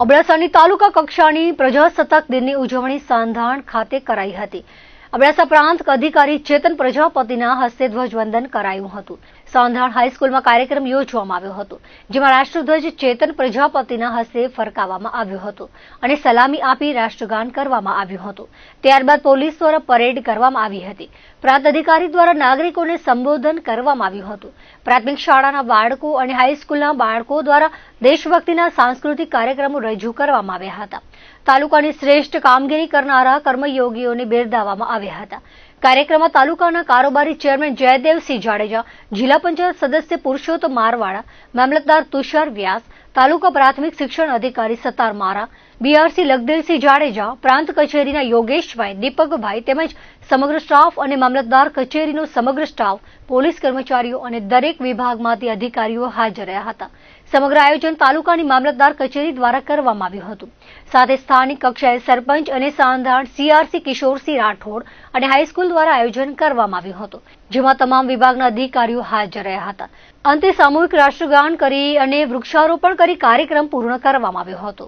અબડાસાની તાલુકા કક્ષાની પ્રજાસત્તાક દિનની ઉજવણી સાંધાણ ખાતે કરાઈ હતી. અબડાસા પ્રાંત અધિકારી ચેતન પ્રજાપતિના હસ્તે ધ્વજવંદન કરાયું હતું. સાંધાણ હાઈસ્કૂલમાં કાર્યક્રમ યોજવામાં આવ્યો હતો, જેમાં રાષ્ટ્રધ્વજ ચેતન પ્રજાપતિના હસ્તે ફરકાવવામાં આવ્યો હતો અને સલામી આપી રાષ્ટ્રગાન કરવામાં આવ્યું હતું. ત્યારબાદ પોલીસ દ્વારા પરેડ કરવામાં આવી હતી. પ્રાંત અધિકારી દ્વારા નાગરિકોને સંબોધન કરવામાં આવ્યું હતું. પ્રાથમિક શાળાના બાળકો અને હાઈસ્કૂલના બાળકો દ્વારા દેશભક્તિના સાંસ્કૃતિક કાર્યક્રમો રજૂ કરવામાં આવ્યા હતા. તાલુકાની શ્રેષ્ઠ કામગીરી કરનારા કર્મયોગીઓને બિરદાવવામાં આવ્યા હતા. કાર્યક્રમમાં તાલુકાના કારોબારી ચેરમેન જયદેવસિંહ જાડેજા, જિલ્લા પંચાયત સદસ્ય પુરુષોત્તમ મારવાડા, મામલતદાર તુષાર વ્યાસ તાલુકા પ્રાથમિક શિક્ષણ અધિકારી સતાર મારા બીઆરસી લગદેવસિંહ જાડેજા, પ્રાંત કચેરીના યોગેશભાઈ, દીપકભાઈ તેમજ સમગ્ર સ્ટાફ અને મામલતદાર કચેરીનો સમગ્ર સ્ટાફ, પોલીસ કર્મચારીઓ અને દરેક વિભાગમાંથી અધિકારીઓ હાજર રહ્યા હતા. સમગ્ર આયોજન તાલુકાની મામલતદાર કચેરી દ્વારા કરવામાં આવ્યું હતું. સાથે સ્થાનિક કક્ષાએ સરપંચ અને સાંધાણ સીઆરસી કિશોરસિંહ રાઠોડ અને હાઈસ્કૂલ દ્વારા આયોજન કરવામાં આવ્યું હતું, જેમાં તમામ વિભાગના અધિકારીઓ હાજર રહ્યા હતા. અંતે સામૂહિક રાષ્ટ્રગાન કરી અને વૃક્ષારોપણ કરી કાર્યક્રમ પૂર્ણ કરવામાં આવ્યો હતો.